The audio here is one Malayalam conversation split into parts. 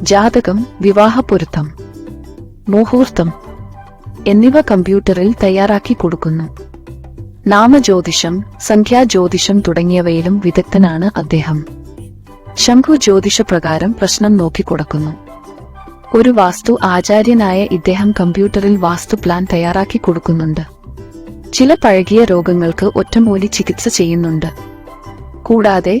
ജാതകം വിവാഹപൊരുത്തം മുഹൂർത്തം എന്നിവ കമ്പ്യൂട്ടറിൽ തയ്യാറാക്കി കൊടുക്കുന്നു. നാമജ്യോതിഷം സംഖ്യാജ്യോതിഷം തുടങ്ങിയവയിലും വിദഗ്ധനാണ് അദ്ദേഹം. ശംഖു ജ്യോതിഷ പ്രകാരം പ്രശ്നം നോക്കിക്കൊടുക്കുന്നു ഒരു വാസ്തു ആചാര്യനായ ഇദ്ദേഹം കമ്പ്യൂട്ടറിൽ വാസ്തു പ്ലാൻ തയ്യാറാക്കി കൊടുക്കുന്നുണ്ട്. ചില പഴകിയ രോഗങ്ങൾക്ക് ഒറ്റമൂലി ചികിത്സ ചെയ്യുന്നുണ്ട്. കൂടാതെ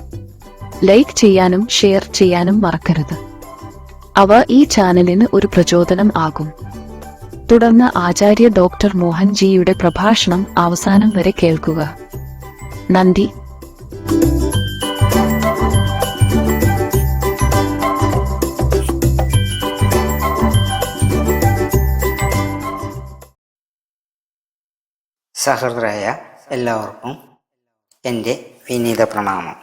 ലൈക്ക് ചെയ്യാനും ഷെയർ ചെയ്യാനും മറക്കരുത്. അവ ഈ ചാനലിന് ഒരു പ്രചോദനം ആകും. തുടർന്ന് ആചാര്യ ഡോക്ടർ മോഹൻജിയുടെ പ്രഭാഷണം അവസാനം വരെ കേൾക്കുക. നന്ദി. സഹൃദരായ എല്ലാവർക്കും എന്റെ വിനീത പ്രണാമം.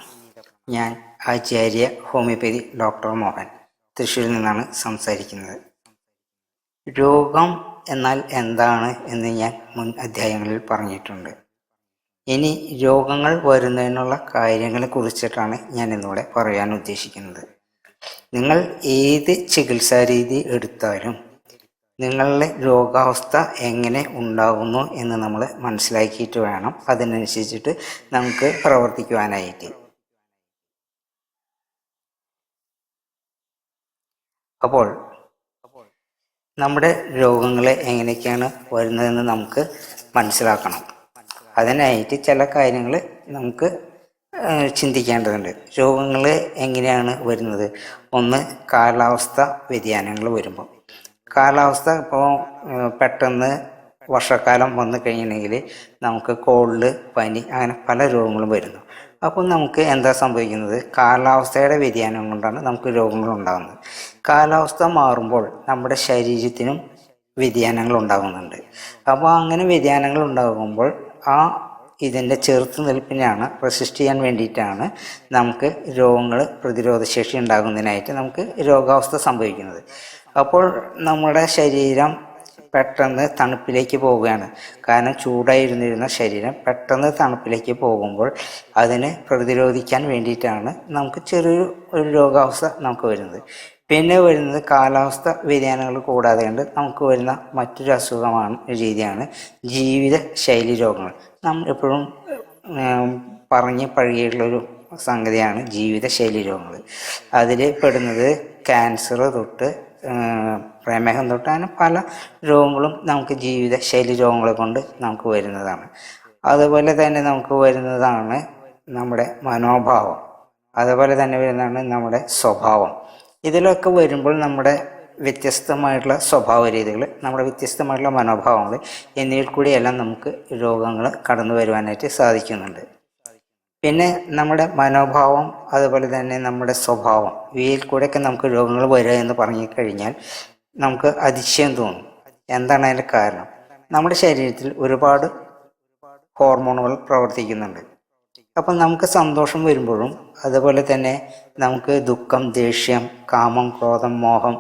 ഞാൻ ആചാര്യ ഹോമിയോപ്പതി ഡോക്ടർ മോഹൻ തൃശ്ശൂരിൽ നിന്നാണ് സംസാരിക്കുന്നത്. രോഗം എന്നാൽ എന്താണ് എന്ന് ഞാൻ മുൻ അധ്യായങ്ങളിൽ പറഞ്ഞിട്ടുണ്ട്. ഇനി രോഗങ്ങൾ വരുന്നതിനുള്ള കാര്യങ്ങളെ കുറിച്ചിട്ടാണ് ഞാൻ ഇന്നിവിടെ പറയാൻ ഉദ്ദേശിക്കുന്നത്. നിങ്ങൾ ഏത് ചികിത്സാ രീതി എടുത്താലും നിങ്ങളുടെ രോഗാവസ്ഥ എങ്ങനെ ഉണ്ടാകുന്നു എന്ന് നമ്മൾ മനസ്സിലാക്കിയിട്ട് വേണം. അതിനനുസരിച്ചിട്ട് നമുക്ക് പ്രവർത്തിക്കുവാനായിട്ട്. അപ്പോൾ നമ്മുടെ രോഗങ്ങളെ എങ്ങനെയൊക്കെയാണ് വരുന്നതെന്ന് നമുക്ക് മനസ്സിലാക്കണം. അതിനായിട്ട് ചില കാര്യങ്ങൾ നമുക്ക് ചിന്തിക്കേണ്ടതുണ്ട്. രോഗങ്ങൾ എങ്ങനെയാണ് വരുന്നത്? ഒന്ന് കാലാവസ്ഥ വ്യതിയാനങ്ങൾ വരുമ്പോൾ. കാലാവസ്ഥ ഇപ്പോൾ പെട്ടെന്ന് വർഷക്കാലം വന്നു കഴിഞ്ഞിട്ടുണ്ടെങ്കിൽ നമുക്ക് കോൾഡ് പനി അങ്ങനെ പല രോഗങ്ങളും വരുന്നു. അപ്പോൾ നമുക്ക് എന്താ സംഭവിക്കുന്നത്? കാലാവസ്ഥയുടെ വ്യതിയാനം കൊണ്ടാണ് നമുക്ക് രോഗങ്ങൾ ഉണ്ടാകുന്നത്. കാലാവസ്ഥ മാറുമ്പോൾ നമ്മുടെ ശരീരത്തിനും വ്യതിയാനങ്ങൾ ഉണ്ടാകുന്നുണ്ട്. അപ്പോൾ അങ്ങനെ വ്യതിയാനങ്ങൾ ഉണ്ടാകുമ്പോൾ ആ ഇതിന്റെ ചെറുത്ത് നിൽപ്പിനെയാണ് റെസിസ്റ്റ് ചെയ്യാൻ വേണ്ടിയിട്ടാണ് നമുക്ക് രോഗങ്ങൾ പ്രതിരോധശേഷി ഉണ്ടാകുന്നതിനായിട്ട് നമുക്ക് രോഗാവസ്ഥ സംഭവിക്കുന്നത്. അപ്പോൾ നമ്മുടെ ശരീരം പെട്ടെന്ന് തണുപ്പിലേക്ക് പോവുകയാണ്. കാരണം ചൂടായിരുന്നിരുന്ന ശരീരം പെട്ടെന്ന് തണുപ്പിലേക്ക് പോകുമ്പോൾ അതിനെ പ്രതിരോധിക്കാൻ വേണ്ടിയിട്ടാണ് നമുക്ക് ചെറിയൊരു ഒരു രോഗാവസ്ഥ നമുക്ക് വരുന്നത്. പിന്നെ വരുന്നത് കാലാവസ്ഥ വ്യതിയാനങ്ങൾ കൂടാതെ കൊണ്ട് നമുക്ക് വരുന്ന മറ്റൊരു അസുഖമാണ് രീതിയാണ് ജീവിത ശൈലി രോഗങ്ങൾ. നമ്മൾ എപ്പോഴും പറഞ്ഞ് പഴകിയിട്ടുള്ളൊരു സംഗതിയാണ് ജീവിതശൈലി രോഗങ്ങൾ. അതിൽ പെടുന്നത് ക്യാൻസർ തൊട്ട് പ്രമേഹം തൊട്ട് അങ്ങനെ പല രോഗങ്ങളും നമുക്ക് ജീവിതശൈലി രോഗങ്ങളെ കൊണ്ട് നമുക്ക് വരുന്നതാണ്. അതുപോലെ തന്നെ നമുക്ക് വരുന്നതാണ് നമ്മുടെ മനോഭാവം. അതുപോലെ തന്നെ വരുന്നതാണ് നമ്മുടെ സ്വഭാവം. ഇതിലൊക്കെ വരുമ്പോൾ നമ്മുടെ വ്യത്യസ്തമായിട്ടുള്ള സ്വഭാവ രീതികൾ നമ്മുടെ വ്യത്യസ്തമായിട്ടുള്ള മനോഭാവങ്ങൾ എന്നിവയിൽ കൂടിയെല്ലാം നമുക്ക് രോഗങ്ങൾ കടന്നു വരുവാനായിട്ട് സാധിക്കുന്നുണ്ട്. പിന്നെ നമ്മുടെ മനോഭാവം അതുപോലെ തന്നെ നമ്മുടെ സ്വഭാവം ഇവയിൽ കൂടെയൊക്കെ നമുക്ക് രോഗങ്ങൾ വരിക എന്ന് പറഞ്ഞു കഴിഞ്ഞാൽ നമുക്ക് അതിശയം തോന്നും. എന്താണ് അതിന്റെ കാരണം? നമ്മുടെ ശരീരത്തിൽ ഒരുപാട് ഹോർമോണുകൾ പ്രവർത്തിക്കുന്നുണ്ട്. അപ്പം നമുക്ക് സന്തോഷം വരുമ്പോഴും അതുപോലെ തന്നെ നമുക്ക് ദുഃഖം ദേഷ്യം കാമം ക്രോധം മോഹം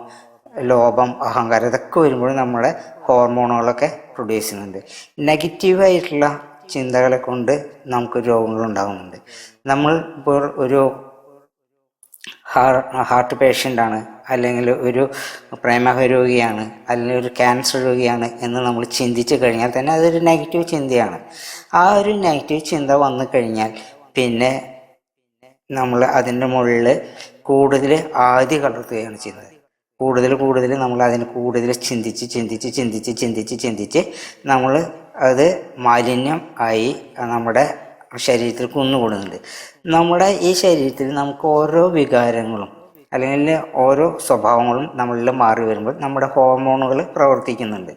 ലോഭം അഹങ്കാരം ഇതൊക്കെ വരുമ്പോഴും നമ്മുടെ ഹോർമോണുകളൊക്കെ പ്രൊഡ്യൂസ് ചെയ്യുന്നുണ്ട്. നെഗറ്റീവായിട്ടുള്ള ചിന്തകളെ കൊണ്ട് നമുക്ക് രോഗങ്ങൾ ഉണ്ടാകുന്നുണ്ട്. നമ്മൾ ഇപ്പോൾ ഒരു ഹാർട്ട് പേഷ്യന്റ് ആണ് അല്ലെങ്കിൽ ഒരു പ്രേമഹ രോഗിയാണ് അല്ലെങ്കിൽ ഒരു ക്യാൻസർ രോഗിയാണ് എന്ന് നമ്മൾ ചിന്തിച്ചു കഴിഞ്ഞാൽ തന്നെ അതൊരു നെഗറ്റീവ് ചിന്തയാണ്. ആ ഒരു നെഗറ്റീവ് ചിന്ത വന്നു കഴിഞ്ഞാൽ പിന്നെ നമ്മൾ അതിന്റെ മുകളിൽ കൂടുതൽ ആദ്യ കലർത്തുകയാണ് ചെയ്യുന്നത്. കൂടുതൽ കൂടുതൽ നമ്മൾ അതിന് കൂടുതൽ ചിന്തിച്ച് ചിന്തിച്ച് ചിന്തിച്ച് ചിന്തിച്ച് ചിന്തിച്ച് നമ്മൾ അത് മാലിന്യം ആയി നമ്മുടെ ശരീരത്തിൽ കുന്നുകൂടുന്നുണ്ട്. നമ്മുടെ ഈ ശരീരത്തിൽ നമുക്ക് ഓരോ വികാരങ്ങളും അല്ലെങ്കിൽ ഓരോ സ്വഭാവങ്ങളും നമ്മളിൽ മാറി വരുമ്പോൾ നമ്മുടെ ഹോർമോണുകൾ പ്രവർത്തിക്കുന്നുണ്ട്.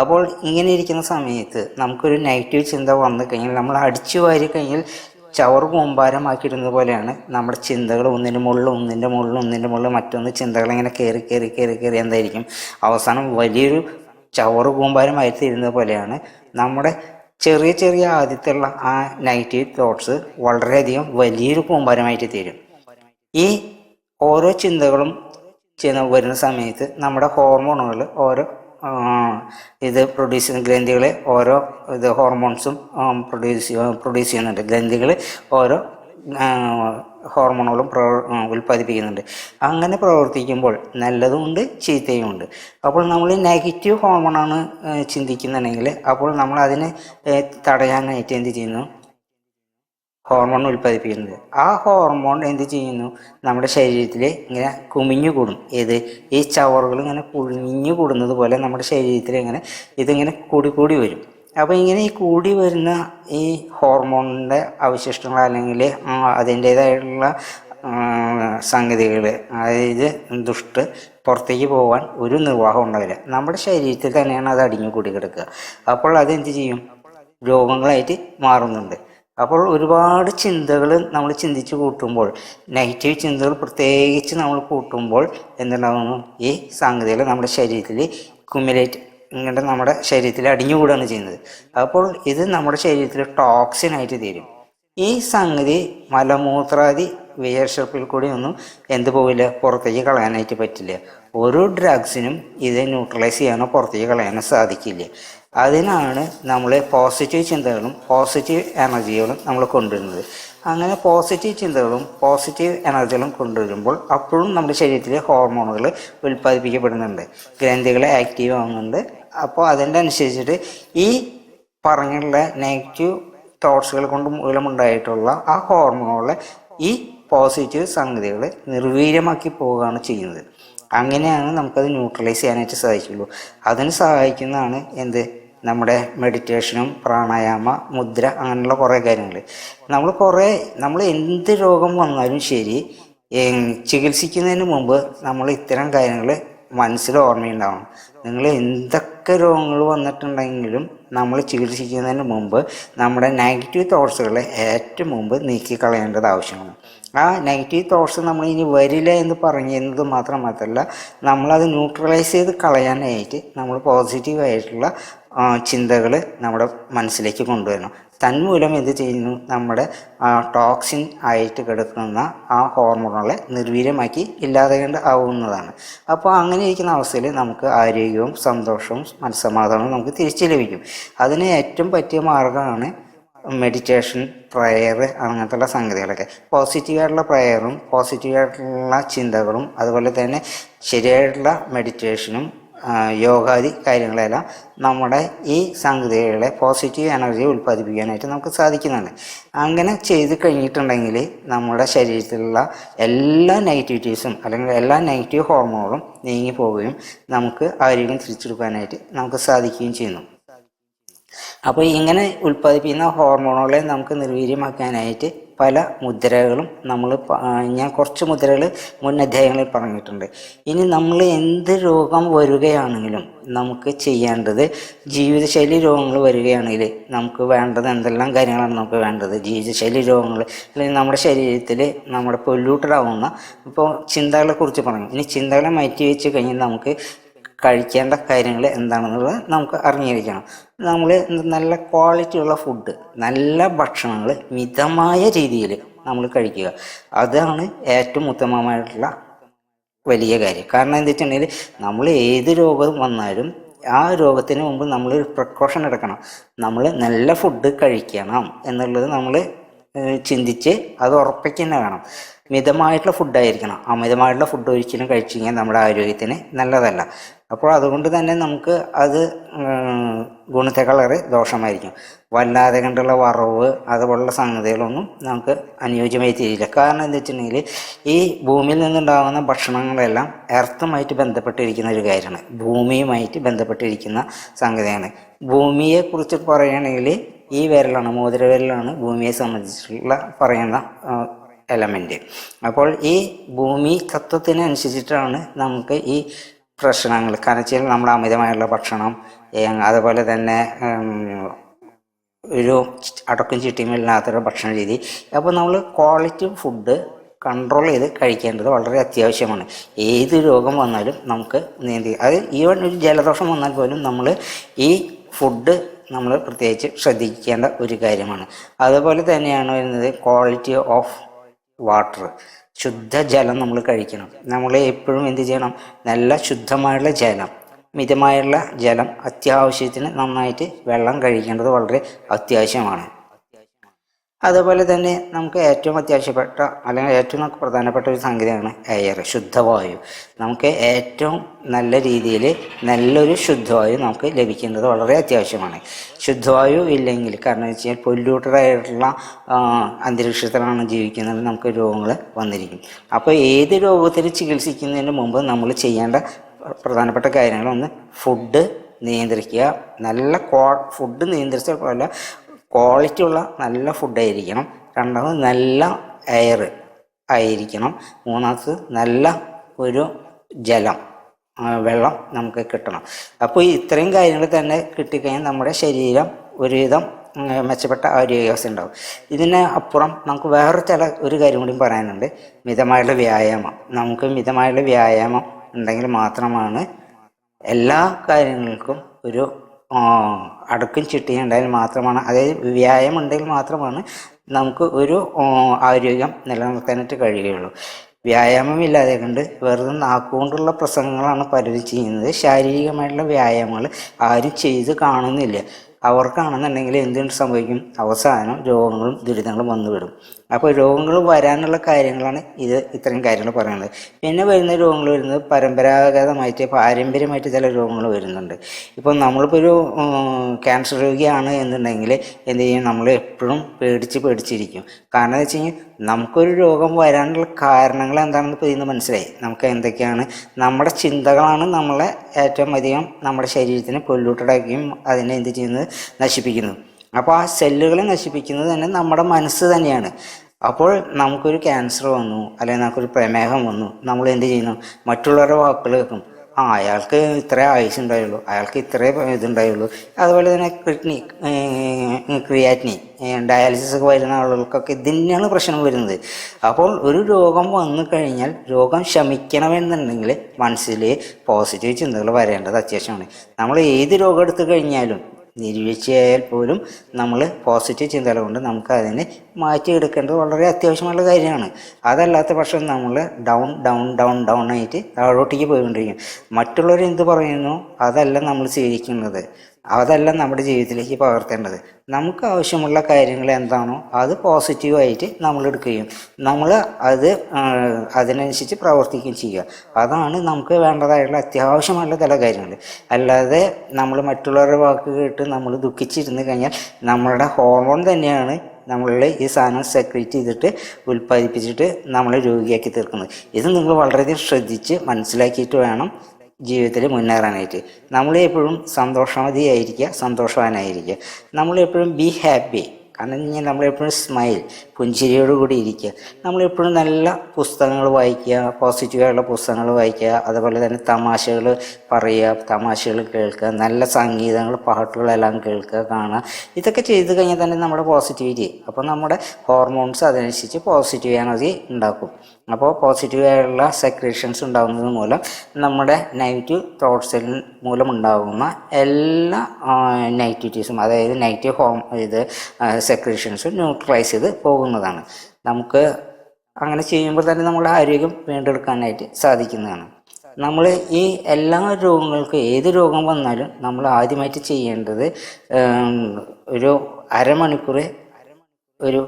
അപ്പോൾ ഇങ്ങനെ ഇരിക്കുന്ന സമയത്ത് നമുക്കൊരു നെഗറ്റീവ് ചിന്ത വന്നു കഴിഞ്ഞാൽ നമ്മൾ അടിച്ചു വാരി കഴിഞ്ഞാൽ ചവർ കൂമ്പാരമാക്കിയിരുന്നത് പോലെയാണ് നമ്മുടെ ചിന്തകൾ ഒന്നിന്റെ മുകളിൽ ഒന്നിന്റെ മുകളിൽ ഒന്നിന്റെ മുകളിൽ മറ്റൊന്ന് ചിന്തകൾ ഇങ്ങനെ കയറി കയറി കയറി കയറി എന്തായിരിക്കും? അവസാനം വലിയൊരു ചവറ് ഇരുന്ന പോലെയാണ് നമ്മുടെ ചെറിയ ചെറിയ ആദ്യത്തുള്ള ആ നെഗറ്റീവ് തോട്ട്സ് വളരെയധികം വലിയൊരു കൂമ്പാരമായിട്ട് തീരും. ഈ ഓരോ ചിന്തകളും ചെയ്യുന്ന വരുന്ന സമയത്ത് നമ്മുടെ ഹോർമോണുകൾ ഓരോ ഇത് പ്രൊഡ്യൂസ് ചെയ്യുന്ന ഗ്രന്ഥികൾ ഓരോ ഇത് ഹോർമോൺസും പ്രൊഡ്യൂസ് പ്രൊഡ്യൂസ് ചെയ്യുന്നുണ്ട്. ഗ്രന്ഥികൾ ഓരോ ഹോർമോണുകളും പ്രവ ആ, ഉൽപ്പാദിപ്പിക്കുന്നുണ്ട്. അങ്ങനെ പ്രവർത്തിക്കുമ്പോൾ നല്ലതുമുണ്ട് ചീത്തയുമുണ്ട്. അപ്പോൾ നമ്മൾ നെഗറ്റീവ് ഹോർമോണാണ് ചിന്തിക്കുന്നുണ്ടെങ്കിൽ അപ്പോൾ നമ്മൾ അതിനെ തടയാനായിട്ട് എന്ത് ചെയ്യുന്നു? ഹോർമോൺ ഉൽപ്പാദിപ്പിക്കുന്നത് ആ ഹോർമോൺ എന്ത് ചെയ്യുന്നു? നമ്മുടെ ശരീരത്തിൽ ഇങ്ങനെ കുമിഞ്ഞു കൂടും. ഏത്? ഈ ചവറുകൾ ഇങ്ങനെ കുഴിഞ്ഞു കൂടുന്നത് പോലെ നമ്മുടെ ശരീരത്തിൽ ഇങ്ങനെ ഇതിങ്ങനെ കൂടി കൂടി വരും. അപ്പോൾ ഇങ്ങനെ ഈ കൂടി വരുന്ന ഈ ഹോർമോണിന്റെ അവശിഷ്ടങ്ങൾ അല്ലെങ്കിൽ അതിന്റേതായിട്ടുള്ള സംഗതികൾ അതായത് ദുഷ്ട് പുറത്തേക്ക് പോകാൻ ഒരു നിർവാഹം ഉണ്ടാവില്ല. നമ്മുടെ ശരീരത്തിൽ തന്നെയാണ് അത് അടിഞ്ഞു കൂടി കിടക്കുക. അപ്പോൾ അതെന്ത് ചെയ്യും? രോഗങ്ങളായിട്ട് മാറുന്നുണ്ട്. അപ്പോൾ ഒരുപാട് ചിന്തകൾ നമ്മൾ ചിന്തിച്ച് കൂട്ടുമ്പോൾ നെഗറ്റീവ് ചിന്തകൾ പ്രത്യേകിച്ച് നമ്മൾ കൂട്ടുമ്പോൾ എന്തുണ്ടാകുന്നു ഈ സംഗതികൾ നമ്മുടെ ശരീരത്തിൽ കുമിലേറ്റ് ഇങ്ങോട്ട് നമ്മുടെ ശരീരത്തിൽ അടിഞ്ഞുകൂടുകയാണ് ചെയ്യുന്നത്. അപ്പോൾ ഇത് നമ്മുടെ ശരീരത്തിൽ ടോക്സിനായിട്ട് തീരും. ഈ സംഗതി മലമൂത്രാദി വിയർഷപ്പിൽ കൂടി ഒന്നും എന്ത് പോവില്ല പുറത്തേക്ക് കളയാനായിട്ട് പറ്റില്ല. ഒരു ഡ്രഗ്സിനും ഇത് ന്യൂട്രലൈസ് ചെയ്യാനോ പുറത്തേക്ക് കളയാനോ സാധിക്കില്ല. അതിനാണ് നമ്മൾ പോസിറ്റീവ് ചിന്തകളും പോസിറ്റീവ് എനർജികളും നമ്മൾ കൊണ്ടുവരുന്നത്. അങ്ങനെ പോസിറ്റീവ് ചിന്തകളും പോസിറ്റീവ് എനർജികളും കൊണ്ടുവരുമ്പോൾ അപ്പോഴും നമ്മുടെ ശരീരത്തിലെ ഹോർമോണുകൾ ഉൽപ്പാദിപ്പിക്കപ്പെടുന്നുണ്ട്. ഗ്രന്ഥികൾ ആക്റ്റീവ് ആവുന്നുണ്ട്. അപ്പോൾ അതിന്റെ അനുസരിച്ചിട്ട് ഈ പറഞ്ഞുള്ള നെഗറ്റീവ് തോട്ട്സുകൾ കൊണ്ട് മൂലമുണ്ടായിട്ടുള്ള ആ ഹോർമോണുകളെ ഈ പോസിറ്റീവ് സംഗതികൾ നിർവീര്യമാക്കി പോവുകയാണ് ചെയ്യുന്നത്. അങ്ങനെയാണ് നമുക്കത് ന്യൂട്രലൈസ് ചെയ്യാനായിട്ട് സാധിക്കുള്ളൂ. അതിന് സഹായിക്കുന്നതാണ് എന്ത്? നമ്മുടെ മെഡിറ്റേഷനും പ്രാണായാമ മുദ്ര അങ്ങനെയുള്ള കുറേ കാര്യങ്ങൾ നമ്മൾ കുറേ നമ്മൾ എന്ത് രോഗം വന്നാലും ശരി ചികിത്സിക്കുന്നതിന് മുമ്പ് നമ്മൾ ഇത്തരം കാര്യങ്ങൾ മനസ്സിൽ ഓർമ്മയുണ്ടാവണം. നിങ്ങൾ എന്തൊക്കെ രോഗങ്ങൾ വന്നിട്ടുണ്ടെങ്കിലും നമ്മൾ ചികിത്സിക്കുന്നതിന് മുമ്പ് നമ്മുടെ നെഗറ്റീവ് തോട്ട്സുകളെ ഏറ്റവും മുമ്പ് നീക്കി കളയേണ്ടത് ആവശ്യമാണ്. ആ നെഗറ്റീവ് തോട്ട്സ് നമ്മൾ ഇനി വരില്ല എന്ന് പറഞ്ഞിരുന്നത് മാത്രമല്ല നമ്മളത് ന്യൂട്രലൈസ് ചെയ്ത് കളയാനായിട്ട് നമ്മൾ പോസിറ്റീവായിട്ടുള്ള ചിന്തകൾ നമ്മുടെ മനസ്സിലേക്ക് കൊണ്ടുവരണം. തന്മൂലം എന്ത് ചെയ്യുന്നു? നമ്മുടെ ടോക്സിൻ ആയിട്ട് കിടക്കുന്ന ആ ഹോർമോണുകളെ നിർവീര്യമാക്കി ഇല്ലാതാകേണ്ട ആവുന്നതാണ്. അപ്പോൾ അങ്ങനെ ഇരിക്കുന്ന അവസ്ഥയിൽ നമുക്ക് ആരോഗ്യവും സന്തോഷവും മനസ്സമാധാനവും നമുക്ക് തിരിച്ചു ലഭിക്കും. അതിന് ഏറ്റവും പറ്റിയ മാർഗമാണ് മെഡിറ്റേഷൻ പ്രയർ അങ്ങനത്തുള്ള സംഗതികളൊക്കെ. പോസിറ്റീവായിട്ടുള്ള പ്രയറും പോസിറ്റീവായിട്ടുള്ള ചിന്തകളും അതുപോലെ തന്നെ ശരിയായിട്ടുള്ള മെഡിറ്റേഷനും യോഗാദി കാര്യങ്ങളെല്ലാം നമ്മുടെ ഈ സംഗതികളെ പോസിറ്റീവ് എനർജി ഉൽപ്പാദിപ്പിക്കാനായിട്ട് നമുക്ക് സാധിക്കുന്നുണ്ട് അങ്ങനെ ചെയ്ത് കഴിഞ്ഞിട്ടുണ്ടെങ്കിൽ നമ്മുടെ ശരീരത്തിലുള്ള എല്ലാ നെഗറ്റിവിറ്റീസും അല്ലെങ്കിൽ എല്ലാ നെഗറ്റീവ് ഹോർമോണുകളും നീങ്ങി പോവുകയും നമുക്ക് ആരോഗ്യം തിരിച്ചെടുക്കാനായിട്ട് നമുക്ക് സാധിക്കുകയും ചെയ്യുന്നു. അപ്പോൾ ഇങ്ങനെ ഉൽപ്പാദിപ്പിക്കുന്ന ഹോർമോണുകളെ നമുക്ക് നിർവീര്യമാക്കാനായിട്ട് പല മുദ്രകളും നമ്മൾ ഞാൻ കുറച്ച് മുദ്രകൾ മുൻ അധ്യായങ്ങളിൽ പറഞ്ഞിട്ടുണ്ട്. ഇനി നമ്മൾ എന്ത് രോഗം വരികയാണെങ്കിലും നമുക്ക് ചെയ്യേണ്ടത് ജീവിതശൈലി രോഗങ്ങൾ വരികയാണെങ്കിൽ നമുക്ക് വേണ്ടത് എന്തെല്ലാം കാര്യങ്ങളാണ് നമുക്ക് വേണ്ടത്? ജീവിതശൈലി രോഗങ്ങൾ അല്ലെങ്കിൽ നമ്മുടെ ശരീരത്തിൽ നമ്മുടെ പൊല്യൂട്ടഡ് ആവുന്ന ഇപ്പോൾ ചിന്തകളെക്കുറിച്ച് പറഞ്ഞു. ഇനി ചിന്തകളെ മാറ്റി വെച്ച് കഴിഞ്ഞാൽ നമുക്ക് കഴിക്കേണ്ട കാര്യങ്ങൾ എന്താണെന്നുള്ളത് നമുക്ക് അറിഞ്ഞിരിക്കണം. നമ്മൾ നല്ല ക്വാളിറ്റിയുള്ള ഫുഡ് നല്ല ഭക്ഷണങ്ങൾ മിതമായ രീതിയിൽ നമ്മൾ കഴിക്കുക. അതാണ് ഏറ്റവും ഉത്തമമായിട്ടുള്ള വലിയ കാര്യം. കാരണം എന്താ വെച്ചിട്ടുണ്ടെങ്കിൽ നമ്മൾ ഏത് രോഗം വന്നാലും ആ രോഗത്തിന് മുമ്പ് നമ്മൾ പ്രിക്കോഷൻ എടുക്കണം. നമ്മൾ നല്ല ഫുഡ് കഴിക്കണം എന്നുള്ളത് നമ്മൾ ചിന്തിച്ച് അത് ഉറപ്പിക്കുക തന്നെ വേണം. മിതമായിട്ടുള്ള ഫുഡായിരിക്കണം. അമിതമായിട്ടുള്ള ഫുഡ് ഒരിക്കലും കഴിച്ചു കഴിഞ്ഞാൽ നമ്മുടെ ആരോഗ്യത്തിന് നല്ലതല്ല. അപ്പോൾ അതുകൊണ്ട് തന്നെ നമുക്ക് അത് ഗുണത്തെക്കാളേറെ ദോഷമായിരിക്കും. വല്ലാതെ കണ്ടുള്ള വറവ് അതുപോലുള്ള സംഗതികളൊന്നും നമുക്ക് അനുയോജ്യമായി തീരില്ല കാരണം എന്താ വെച്ചിട്ടുണ്ടെങ്കിൽ ഈ ഭൂമിയിൽ നിന്നുണ്ടാകുന്ന ഭക്ഷണങ്ങളെല്ലാം എർത്തുമായിട്ട് ബന്ധപ്പെട്ടിരിക്കുന്ന ഒരു കാര്യമാണ്. ഭൂമിയുമായിട്ട് ബന്ധപ്പെട്ടിരിക്കുന്ന സംഗതിയാണ്. ഭൂമിയെക്കുറിച്ച് പറയുകയാണെങ്കിൽ ഈ വിരലാണ് മോതിരവിരലാണ് ഭൂമിയെ സംബന്ധിച്ചിട്ടുള്ള പറയുന്ന എലമെന്റ് അപ്പോൾ ഈ ഭൂമി തത്വത്തിനനുസരിച്ചിട്ടാണ് നമുക്ക് ഈ പ്രശ്നങ്ങൾ. കാരണം വെച്ചാൽ നമ്മൾ അമിതമായുള്ള ഭക്ഷണം അതുപോലെ തന്നെ ഒരു അടക്കും ചിട്ടിയുമില്ലാത്തൊരു ഭക്ഷണ രീതി. അപ്പോൾ നമ്മൾ ക്വാളിറ്റി ഫുഡ് കൺട്രോൾ ചെയ്ത് കഴിക്കേണ്ടത് വളരെ അത്യാവശ്യമാണ്. ഏത് രോഗം വന്നാലും നമുക്ക് നീന്തി അത് ഈവൻ ഒരു ജലദോഷം വന്നാൽ പോലും നമ്മൾ ഈ ഫുഡ് നമ്മൾ പ്രത്യേകിച്ച് ശ്രദ്ധിക്കേണ്ട ഒരു കാര്യമാണ്. അതുപോലെ തന്നെയാണ് വരുന്നത് ക്വാളിറ്റി ഓഫ് വാട്ടർ ശുദ്ധജലം നമ്മൾ കഴിക്കണം. നമ്മൾ എപ്പോഴും എന്ത് ചെയ്യണം? നല്ല ശുദ്ധമായുള്ള ജലം മിതമായുള്ള ജലം അത്യാവശ്യത്തിന് നന്നായിട്ട് വെള്ളം കഴിക്കേണ്ടത് വളരെ അത്യാവശ്യമാണ്. അതുപോലെ തന്നെ നമുക്ക് ഏറ്റവും അത്യാവശ്യപ്പെട്ട അല്ലെങ്കിൽ ഏറ്റവും പ്രധാനപ്പെട്ട ഒരു സംഗതിയാണ് എയർ ശുദ്ധവായു നമുക്ക് ഏറ്റവും നല്ല രീതിയിൽ നല്ലൊരു ശുദ്ധവായു നമുക്ക് ലഭിക്കുന്നത് വളരെ അത്യാവശ്യമാണ്. ശുദ്ധവായു ഇല്ലെങ്കിൽ കാരണം വെച്ച് കഴിഞ്ഞാൽ പൊല്യൂട്ടഡ് ആയിട്ടുള്ള ആ, അന്തരീക്ഷത്തിലാണ് ജീവിക്കുന്നത് നമുക്ക് രോഗങ്ങൾ വന്നിരിക്കും. അപ്പോൾ ഏത് രോഗത്തിന് ചികിത്സിക്കുന്നതിന് മുമ്പ് നമ്മൾ ചെയ്യേണ്ട പ്രധാനപ്പെട്ട കാര്യങ്ങളൊന്ന് ഫുഡ് നിയന്ത്രിക്കുക. നല്ല ക്വാ ഫുഡ് നിയന്ത്രിച്ച പോലെ ക്വാളിറ്റി ഉള്ള നല്ല ഫുഡ് ആയിരിക്കണം. രണ്ടാമത് നല്ല എയർ ആയിരിക്കണം. മൂന്നാമത് നല്ല ഒരു ജലം വെള്ളം നമുക്ക് കിട്ടണം. അപ്പോൾ ഇത്രയും കാര്യങ്ങൾ തന്നെ കിട്ടിക്കഴിഞ്ഞാൽ നമ്മുടെ ശരീരം ഒരുവിധം മെച്ചപ്പെട്ട ആരോഗ്യാവസ്ഥ ഉണ്ടാകും ഇതിന് അപ്പുറം നമുക്ക് വേറെ ചില ഒരു കാര്യം കൂടി പറയാനുണ്ട്. മിതമായുള്ള വ്യായാമം. നമുക്ക് മിതമായുള്ള വ്യായാമം ഉണ്ടെങ്കിൽ മാത്രമാണ് എല്ലാ കാര്യങ്ങൾക്കും ഒരു അടുക്കും ചിട്ടിയുണ്ടെങ്കിൽ മാത്രമാണ് അതായത് വ്യായാമം ഉണ്ടെങ്കിൽ മാത്രമാണ് നമുക്ക് ഒരു ആരോഗ്യം നിലനിർത്താനായിട്ട് കഴിയുകയുള്ളൂ. വ്യായാമം ഇല്ലാതെ കണ്ട് വെറുതെ നാക്കുകൊണ്ടുള്ള പ്രസംഗങ്ങളാണ് പലരും ചെയ്യുന്നത്. ശാരീരികമായിട്ടുള്ള വ്യായാമങ്ങൾ ആരും ചെയ്ത് കാണുന്നില്ല. അവർക്കാണെന്നുണ്ടെങ്കിൽ എന്തുകൊണ്ട് സംഭവിക്കും? അവസാനം രോഗങ്ങളും ദുരിതങ്ങളും വന്നുവിടും. അപ്പോൾ രോഗങ്ങൾ വരാനുള്ള കാര്യങ്ങളാണ് ഇത് ഇത്രയും കാര്യങ്ങൾ പറയുന്നത്. പിന്നെ വരുന്ന രോഗങ്ങൾ വരുന്നത് പരമ്പരാഗതമായിട്ട് പാരമ്പര്യമായിട്ട് ചില രോഗങ്ങൾ വരുന്നുണ്ട്. ഇപ്പോൾ നമ്മളിപ്പോൾ ഒരു ക്യാൻസർ രോഗിയാണ് എന്നുണ്ടെങ്കിൽ എന്ത് ചെയ്യും? നമ്മൾ എപ്പോഴും പേടിച്ച് പേടിച്ചിരിക്കും. കാരണം എന്ന് വെച്ച് കഴിഞ്ഞാൽ നമുക്കൊരു രോഗം വരാനുള്ള കാരണങ്ങൾ എന്താണെന്ന് ഇപ്പോൾ ഇന്ന് മനസ്സിലായി. നമുക്ക് എന്തൊക്കെയാണ്? നമ്മുടെ ചിന്തകളാണ് നമ്മളെ ഏറ്റവും അധികം നമ്മുടെ ശരീരത്തിന് പൊല്യൂട്ടഡ് ആക്കുകയും അതിനെ എന്ത് ചെയ്യുന്നത്? നശിപ്പിക്കുന്നത്. അപ്പോൾ ആ സെല്ലുകളെ നശിപ്പിക്കുന്നത് തന്നെ നമ്മുടെ മനസ്സ് തന്നെയാണ്. അപ്പോൾ നമുക്കൊരു ക്യാൻസർ വന്നു അല്ലെങ്കിൽ നമുക്കൊരു പ്രമേഹം വന്നു നമ്മൾ എന്ത് ചെയ്യുന്നു? മറ്റുള്ളവരുടെ വാക്കുകൾ കേൾക്കും. ആ അയാൾക്ക് ഇത്രേ ആയുസ് ഉണ്ടായുള്ളൂ അയാൾക്ക് ഇത്രേ ഇതുണ്ടായുള്ളൂ അതുപോലെ തന്നെ കിഡ്നി ക്രിയാറ്റിനി ഡയാലിസിസ് ഒക്കെ വരുന്ന ആളുകൾക്കൊക്കെ ഇതിനാണ് പ്രശ്നം വരുന്നത്. അപ്പോൾ ഒരു രോഗം വന്നു കഴിഞ്ഞാൽ രോഗം ശമിക്കണമെന്നുണ്ടെങ്കിൽ മനസ്സിൽ പോസിറ്റീവ് ചിന്തകൾ വരേണ്ടത് അത്യാവശ്യമാണ്. നമ്മൾ ഏത് രോഗം എടുത്തു കഴിഞ്ഞാലും നിരീക്ഷയായാൽ പോലും നമ്മൾ പോസിറ്റീവ് ചിന്തകൾ കൊണ്ട് നമുക്ക് അതിനെ മാറ്റിയെടുക്കേണ്ടത് വളരെ അത്യാവശ്യമുള്ള കാര്യമാണ്. അതല്ലാത്ത പക്ഷം നമ്മൾ ഡൗൺ ഡൗൺ ഡൗൺ ഡൗൺ ആയിട്ട് താഴോട്ടേക്ക് പോയിക്കൊണ്ടിരിക്കും. മറ്റുള്ളവർ എന്ത് പറയുന്നു? അതല്ല നമ്മൾ സ്വീകരിക്കുന്നത്. അതല്ല നമ്മുടെ ജീവിതത്തിലേക്ക് പകർത്തേണ്ടത്. നമുക്ക് ആവശ്യമുള്ള കാര്യങ്ങൾ എന്താണോ അത് പോസിറ്റീവായിട്ട് നമ്മൾ എടുക്കുകയും നമ്മൾ അത് അതിനനുസരിച്ച് പ്രവർത്തിക്കുകയും ചെയ്യുക. അതാണ് നമുക്ക് വേണ്ടതായുള്ള അത്യാവശ്യമായുള്ള ചില കാര്യങ്ങൾ. അല്ലാതെ നമ്മൾ മറ്റുള്ളവരുടെ വാക്ക് കേട്ട് നമ്മൾ ദുഃഖിച്ചിരുന്ന് കഴിഞ്ഞാൽ നമ്മളുടെ ഹോർമോൺ തന്നെയാണ് നമ്മളിൽ ഈ സാധനം സെക്രീറ്റ് ചെയ്തിട്ട് ഉൽപ്പാദിപ്പിച്ചിട്ട് നമ്മളെ രോഗിയാക്കി തീർക്കുന്നത്. ഇത് നിങ്ങൾ വളരെയധികം ശ്രദ്ധിച്ച് മനസ്സിലാക്കിയിട്ട് വേണം ജീവിതത്തിൽ മുന്നേറാനായിട്ട്. നമ്മൾ എപ്പോഴും സന്തോഷവതിയായിരിക്കുക സന്തോഷവാനായിരിക്കുക. നമ്മളെപ്പോഴും ബി ഹാപ്പി കാരണം കഴിഞ്ഞാൽ നമ്മളെപ്പോഴും സ്മൈൽ പുഞ്ചിരിയോടുകൂടി ഇരിക്കുക. നമ്മളെപ്പോഴും നല്ല പുസ്തകങ്ങൾ വായിക്കുക പോസിറ്റീവായുള്ള പുസ്തകങ്ങൾ വായിക്കുക അതുപോലെ തന്നെ തമാശകൾ പറയുക തമാശകൾ കേൾക്കുക നല്ല സംഗീതങ്ങൾ പാട്ടുകളെല്ലാം കേൾക്കുക കാണുക. ഇതൊക്കെ ചെയ്തു കഴിഞ്ഞാൽ തന്നെ നമ്മുടെ പോസിറ്റിവിറ്റി അപ്പോൾ നമ്മുടെ ഹോർമോൺസ് അതനുസരിച്ച് പോസിറ്റീവ് എനർജി ഉണ്ടാക്കും. അപ്പോൾ പോസിറ്റീവായുള്ള സെക്രീഷൻസ് ഉണ്ടാകുന്നത് മൂലം നമ്മുടെ നെഗറ്റീവ് തോട്ട്സിൽ മൂലം ഉണ്ടാകുന്ന എല്ലാ നെഗറ്റിവിറ്റീസും അതായത് നെഗറ്റീവ് ഹോം ഇത് സെക്രേഷൻസും ന്യൂട്രലൈസ് ചെയ്ത് പോകുന്നതാണ്. നമുക്ക് അങ്ങനെ ചെയ്യുമ്പോൾ തന്നെ നമ്മുടെ ആരോഗ്യം വീണ്ടെടുക്കാനായിട്ട് സാധിക്കുന്നതാണ്. നമ്മൾ ഈ എല്ലാ രോഗങ്ങൾക്കും ഏത് രോഗം വന്നാലും നമ്മൾ ആദ്യമായിട്ട് ചെയ്യേണ്ടത് ഒരു അരമണിക്കൂർ ഒരു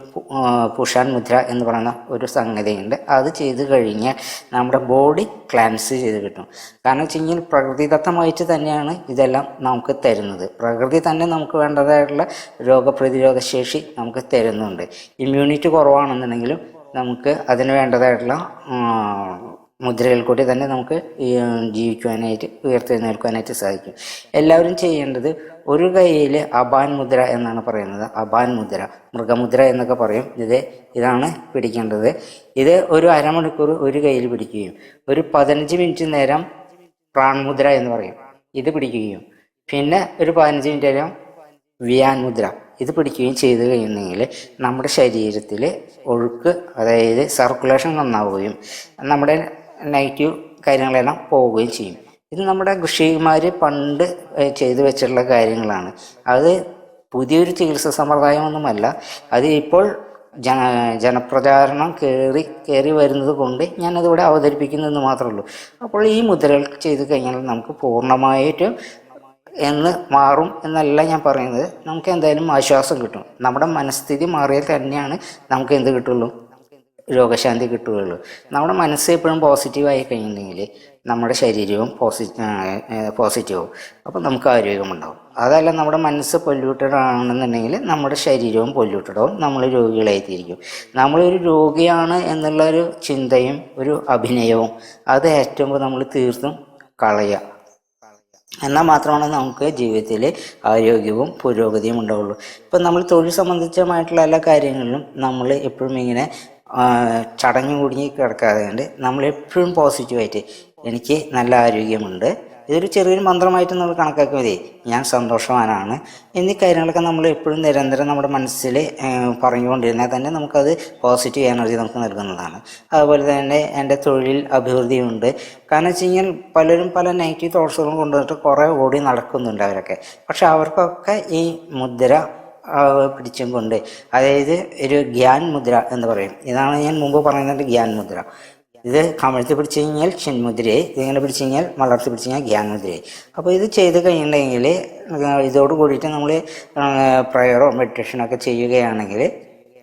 പുഷാൻ മുദ്ര എന്ന് പറയുന്ന ഒരു സംഗതിയുണ്ട്. അത് ചെയ്ത് കഴിഞ്ഞാൽ നമ്മുടെ ബോഡി ക്ലാൻസ് ചെയ്ത് കിട്ടും. കാരണം വെച്ച് കഴിഞ്ഞാൽ പ്രകൃതിദത്തമായിട്ട് തന്നെയാണ് ഇതെല്ലാം നമുക്ക് തരുന്നത്. പ്രകൃതി തന്നെ നമുക്ക് വേണ്ടതായിട്ടുള്ള രോഗപ്രതിരോധ ശേഷി നമുക്ക് തരുന്നുണ്ട്. ഇമ്മ്യൂണിറ്റി കുറവാണെന്നുണ്ടെങ്കിലും നമുക്ക് അതിന് വേണ്ടതായിട്ടുള്ള ആ, മുദ്രയിൽ കൂടി തന്നെ നമുക്ക് ജീവിക്കുവാനായിട്ട് ഉയർത്തെഴുന്നേൽക്കുവാനായിട്ട് സാധിക്കും. എല്ലാവരും ചെയ്യേണ്ടത് ഒരു കൈയിൽ അബാൻ മുദ്ര എന്നാണ് പറയുന്നത്. അബാൻ മുദ്ര മൃഗമുദ്ര എന്നൊക്കെ പറയും. ഇത് ഇതാണ് പിടിക്കേണ്ടത്. ഇത് ഒരു അരമണിക്കൂർ ഒരു കയ്യിൽ പിടിക്കുകയും ഒരു പതിനഞ്ച് മിനിറ്റ് നേരം പ്രാൺമുദ്ര എന്ന് പറയും. ഇത് പിടിക്കുകയും പിന്നെ ഒരു പതിനഞ്ച് മിനിറ്റ് നേരം വിയാൻ മുദ്ര ഇത് പിടിക്കുകയും ചെയ്തു കഴിയുന്നെങ്കിൽ നമ്മുടെ ശരീരത്തിൽ ഒഴുക്ക് അതായത് സർക്കുലേഷൻ നന്നാവുകയും നമ്മുടെ നെഗറ്റീവ് കാര്യങ്ങളെല്ലാം പോവുകയും ചെയ്യും. ഇത് നമ്മുടെ ഋഷിമാർ പണ്ട് ചെയ്തു വെച്ചിട്ടുള്ള കാര്യങ്ങളാണ്. അത് പുതിയൊരു ചികിത്സാ സമ്പ്രദായമൊന്നുമല്ല. അത് ഇപ്പോൾ ജന ജനപ്രചാരണം കയറി കയറി വരുന്നത് കൊണ്ട് ഞാനതിവിടെ അവതരിപ്പിക്കുന്നതെന്ന് മാത്രമേ ഉള്ളൂ. അപ്പോൾ ഈ മുദ്രകൾ ചെയ്തു കഴിഞ്ഞാൽ നമുക്ക് പൂർണമായിട്ടും എന്ന് മാറും എന്നല്ല ഞാൻ പറയുന്നത്. നമുക്ക് എന്തായാലും ആശ്വാസം കിട്ടും. നമ്മുടെ മനസ്ഥിതി മാറിയാൽ തന്നെയാണ് നമുക്ക് എന്ത് കിട്ടുള്ളൂ? രോഗശാന്തി കിട്ടുകയുള്ളൂ. നമ്മുടെ മനസ്സ് എപ്പോഴും പോസിറ്റീവായി കഴിഞ്ഞിട്ടുണ്ടെങ്കിൽ നമ്മുടെ ശരീരവും പോസിറ്റീവ് പോസിറ്റീവും അപ്പോൾ നമുക്ക് ആരോഗ്യമുണ്ടാവും. അതല്ല നമ്മുടെ മനസ്സ് പൊല്യൂട്ടഡ് ആണെന്നുണ്ടെങ്കിൽ നമ്മുടെ ശരീരവും പൊല്യൂട്ടഡ് ആവും. നമ്മൾ രോഗികളായിത്തീരിക്കും. നമ്മളൊരു രോഗിയാണ് എന്നുള്ള ഒരു ചിന്തയും ഒരു അഭിനയവും അത് ഏറ്റവും നമ്മൾ തീർത്തും കളയുക. എന്നാൽ മാത്രമാണ് നമുക്ക് ജീവിതത്തിൽ ആരോഗ്യവും പുരോഗതിയും ഉണ്ടാവുള്ളൂ. ഇപ്പം നമ്മൾ തൊഴിൽ സംബന്ധിച്ചമായിട്ടുള്ള എല്ലാ കാര്യങ്ങളിലും നമ്മൾ എപ്പോഴും ഇങ്ങനെ ചടഞ്ഞു കുടുങ്ങി കിടക്കാതെ കൊണ്ട് നമ്മൾ എപ്പോഴും പോസിറ്റീവായിട്ട് എനിക്ക് നല്ല ആരോഗ്യമുണ്ട്. ഇതൊരു ചെറിയൊരു മന്ത്രമായിട്ട് നമ്മൾ കണക്കാക്കി മതി. ഞാൻ സന്തോഷവാനാണ്. എന്നീ കാര്യങ്ങളൊക്കെ നമ്മൾ എപ്പോഴും നിരന്തരം നമ്മുടെ മനസ്സിൽ പറഞ്ഞുകൊണ്ടിരുന്നാൽ തന്നെ നമുക്കത് പോസിറ്റീവ് എനർജി നമുക്ക് നൽകുന്നതാണ്. അതുപോലെ തന്നെ എന്റെ തൊഴിൽ അഭിവൃദ്ധിയുണ്ട്. കാരണം വെച്ച് കഴിഞ്ഞാൽ പലരും പല നെഗറ്റീവ് തോട്ട്സുകളും കൊണ്ടുവന്നിട്ട് കുറേ ഓടി നടക്കുന്നുണ്ട് അവരൊക്കെ. പക്ഷെ അവർക്കൊക്കെ ഈ മുദ്ര പിടിച്ചും കൊണ്ട് അതായത് ഒരു ഗ്യാൻ മുദ്ര എന്ന് പറയും. ഇതാണ് ഞാൻ മുമ്പ് പറയുന്നത് ഗ്യാൻ മുദ്ര ഇത് കമഴ്ത്തി പിടിച്ചു കഴിഞ്ഞാൽ ചിന്മുദ്രയായി ഇതിങ്ങനെ പിടിച്ചു കഴിഞ്ഞാൽ വളർത്തി പിടിച്ചു കഴിഞ്ഞാൽ ഗ്യാൻ മുദ്രയെ അപ്പോൾ ഇത് ചെയ്ത് കഴിഞ്ഞിട്ടുണ്ടെങ്കിൽ ഇതോട് കൂടിയിട്ട് നമ്മൾ പ്രയറോ മെഡിറ്റേഷനോ ഒക്കെ ചെയ്യുകയാണെങ്കിൽ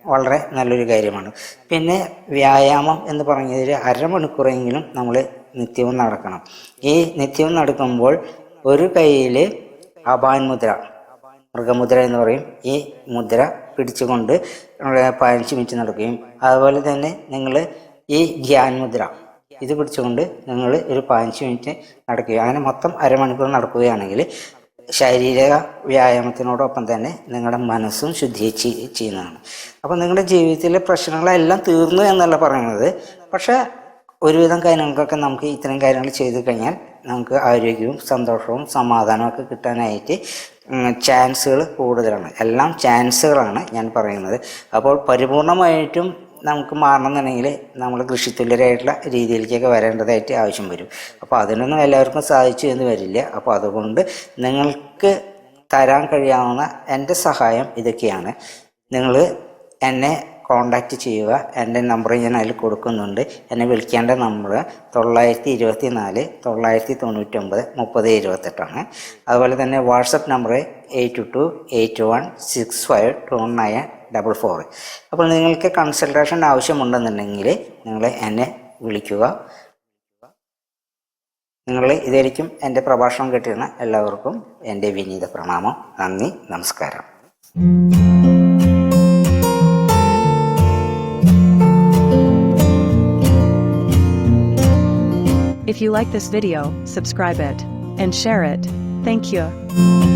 വളരെ നല്ലൊരു കാര്യമാണ്. പിന്നെ വ്യായാമം എന്ന് പറഞ്ഞതിൽ അരമണിക്കൂറെങ്കിലും നമ്മൾ നിത്യവും നടക്കണം. ഈ നിത്യവും നടക്കുമ്പോൾ ഒരു കയ്യിൽ അപാൻ മുദ്ര മൃഗമുദ്ര എന്ന് പറയും. ഈ മുദ്ര പിടിച്ചുകൊണ്ട് പതിനഞ്ച് മിനിറ്റ് നടക്കുകയും അതുപോലെ തന്നെ നിങ്ങൾ ഈ ഗ്യാൻ മുദ്ര ഇത് പിടിച്ചുകൊണ്ട് നിങ്ങൾ ഒരു പതിനഞ്ച് മിനിറ്റ് നടക്കുക അങ്ങനെ മൊത്തം അരമണിക്കൂർ നടക്കുകയാണെങ്കിൽ ശാരീരിക വ്യായാമത്തിനോടൊപ്പം തന്നെ നിങ്ങളുടെ മനസ്സും ശുദ്ധി ചെയ്യുന്നതാണ്. അപ്പോൾ നിങ്ങളുടെ ജീവിതത്തിലെ പ്രശ്നങ്ങളെല്ലാം തീർന്നു എന്നല്ല പറയുന്നത്. പക്ഷേ ഒരുവിധം കാര്യങ്ങൾക്കൊക്കെ നമുക്ക് ഇത്തരം കാര്യങ്ങൾ ചെയ്തു കഴിഞ്ഞാൽ നമുക്ക് ആരോഗ്യവും സന്തോഷവും സമാധാനവും ഒക്കെ കിട്ടാനായിട്ട് ചാൻസുകൾ കൂടുതലാണ്. എല്ലാം ചാൻസുകളാണ് ഞാൻ പറയുന്നത്. അപ്പോൾ പരിപൂർണമായിട്ടും നമുക്ക് മാറണമെന്നുണ്ടെങ്കിൽ നമ്മൾ കൃഷിത്തുല്യരായിട്ടുള്ള രീതിയിലേക്കൊക്കെ വരേണ്ടതായിട്ട് ആവശ്യം വരും. അപ്പോൾ അതിനൊന്നും എല്ലാവർക്കും സാധിച്ചു എന്ന് വരില്ല. അപ്പോൾ അതുകൊണ്ട് നിങ്ങൾക്ക് തരാൻ കഴിയാവുന്ന എന്റെ സഹായം ഇതൊക്കെയാണ്. നിങ്ങൾ എന്നെ കോണ്ടാക്റ്റ് ചെയ്യുക. എന്റെ നമ്പർ ഞാൻ അതിൽ കൊടുക്കുന്നുണ്ട്. എന്നെ വിളിക്കേണ്ട നമ്പർ തൊള്ളായിരത്തി ഇരുപത്തി നാല് തൊള്ളായിരത്തി തൊണ്ണൂറ്റൊമ്പത് മുപ്പത് ഇരുപത്തെട്ടാണ് അതുപോലെ തന്നെ WhatsApp number eight two eight one six five two nine double four. അപ്പോൾ നിങ്ങൾക്ക് കൺസൾട്ടേഷൻ ആവശ്യമുണ്ടെന്നുണ്ടെങ്കിൽ നിങ്ങൾ എന്നെ വിളിക്കുക. നിങ്ങൾ ഇതായിരിക്കും എന്റെ പ്രഭാഷണം കേട്ടിരുന്ന എല്ലാവർക്കും എന്റെ വിനീത പ്രണാമം. നന്ദി നമസ്കാരം. If you like this video, subscribe it and share it. Thank you.